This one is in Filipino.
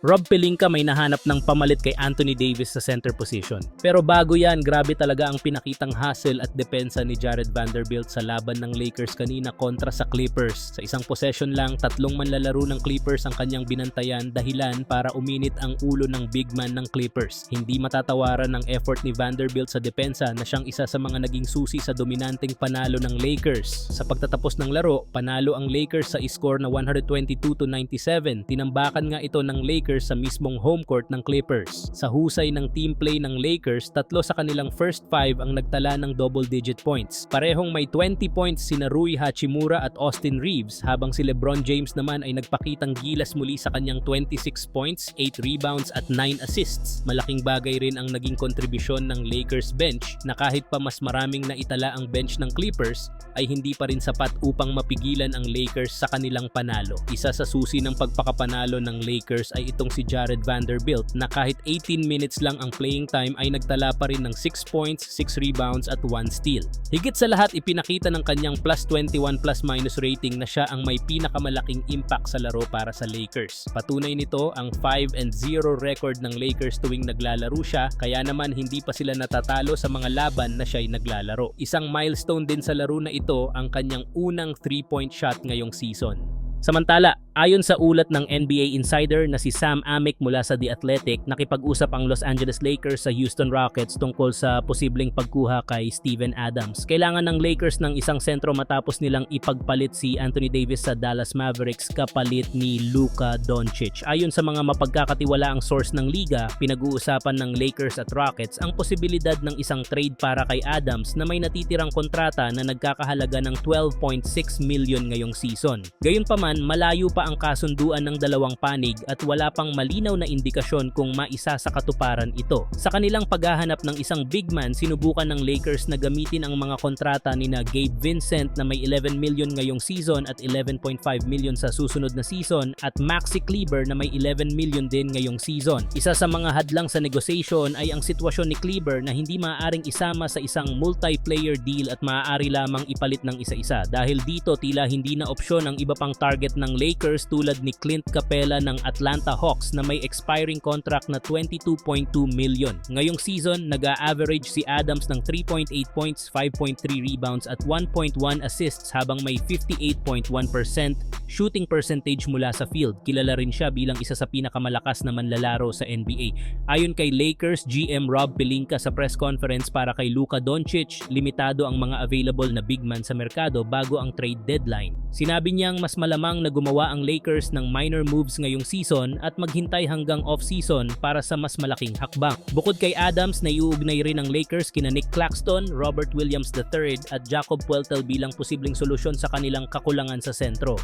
Rob Pelinka may nahanap ng pamalit kay Anthony Davis sa center position. Pero bago yan, grabe talaga ang pinakitang hustle at depensa ni Jared Vanderbilt sa laban ng Lakers kanina kontra sa Clippers. Sa isang possession lang, tatlong manlalaro ng Clippers ang kanyang binantayan dahilan para uminit ang ulo ng big man ng Clippers. Hindi matatawaran ng effort ni Vanderbilt sa depensa na siyang isa sa mga naging susi sa dominanteng panalo ng Lakers. Sa pagtatapos ng laro, panalo ang Lakers sa score na 122 to 97. Tinambakan nga ito ng Lakers sa mismong home court ng Clippers. Sa husay ng team play ng Lakers, tatlo sa kanilang first five ang nagtala ng double-digit points. Parehong may 20 points sina Rui Hachimura at Austin Reeves habang si LeBron James naman ay nagpakitang gilas muli sa kanyang 26 points, 8 rebounds at 9 assists. Malaking bagay rin ang naging kontribusyon ng Lakers bench na kahit pa mas maraming naitala ang bench ng Clippers ay hindi pa rin sapat upang mapigilan ang Lakers sa kanilang panalo. Isa sa susi ng pagpakapanalo ng Lakers ay itong si Jared Vanderbilt na kahit 18 minutes lang ang playing time ay nagtala pa rin ng 6 points, 6 rebounds at 1 steal. Higit sa lahat ipinakita ng kanyang plus 21 plus minus rating na siya ang may pinakamalaking impact sa laro para sa Lakers. Patunay nito ang 5 and 0 record ng Lakers tuwing naglalaro siya kaya naman hindi pa sila natatalo sa mga laban na siya'y naglalaro. Isang milestone din sa laro na ito ang kanyang unang 3-point shot ngayong season. Samantala, ayon sa ulat ng NBA insider na si Sam Amick mula sa The Athletic, nakipag-usap ang Los Angeles Lakers sa Houston Rockets tungkol sa posibleng pagkuha kay Steven Adams. Kailangan ng Lakers ng isang sentro matapos nilang ipagpalit si Anthony Davis sa Dallas Mavericks kapalit ni Luka Doncic. Ayon sa mga mapagkakatiwalaang source ng liga, pinag-uusapan ng Lakers at Rockets ang posibilidad ng isang trade para kay Adams na may natitirang kontrata na nagkakahalaga ng 12.6 million ngayong season. Gayunpaman, malayo pa ang kasunduan ng dalawang panig at wala pang malinaw na indikasyon kung maisa sa katuparan ito. Sa kanilang paghahanap ng isang big man, sinubukan ng Lakers na gamitin ang mga kontrata ni na Gabe Vincent na may 11 million ngayong season at 11.5 million sa susunod na season at Maxi Kleber na may 11 million din ngayong season. Isa sa mga hadlang sa negotiation ay ang sitwasyon ni Kleber na hindi maaaring isama sa isang multiplayer deal at maaari lamang ipalit ng isa-isa. Dahil dito tila hindi na opsyon ang iba pang target ng Lakers tulad ni Clint Capella ng Atlanta Hawks na may expiring contract na 22.2 million. Ngayong season, nag-a-average si Adams ng 3.8 points, 5.3 rebounds at 1.1 assists habang may 58.1% shooting percentage mula sa field. Kilala rin siya bilang isa sa pinakamalakas na manlalaro sa NBA. Ayon kay Lakers GM Rob Pelinka sa press conference para kay Luka Doncic, limitado ang mga available na big man sa merkado bago ang trade deadline. Sinabi niyang mas malamang na gumawa ang Lakers ng minor moves ngayong season at maghintay hanggang off-season para sa mas malaking hakbang. Bukod kay Adams, naiuugnay rin ng Lakers kina Nick Claxton, Robert Williams III at Jacob Pueltel bilang posibleng solusyon sa kanilang kakulangan sa sentro.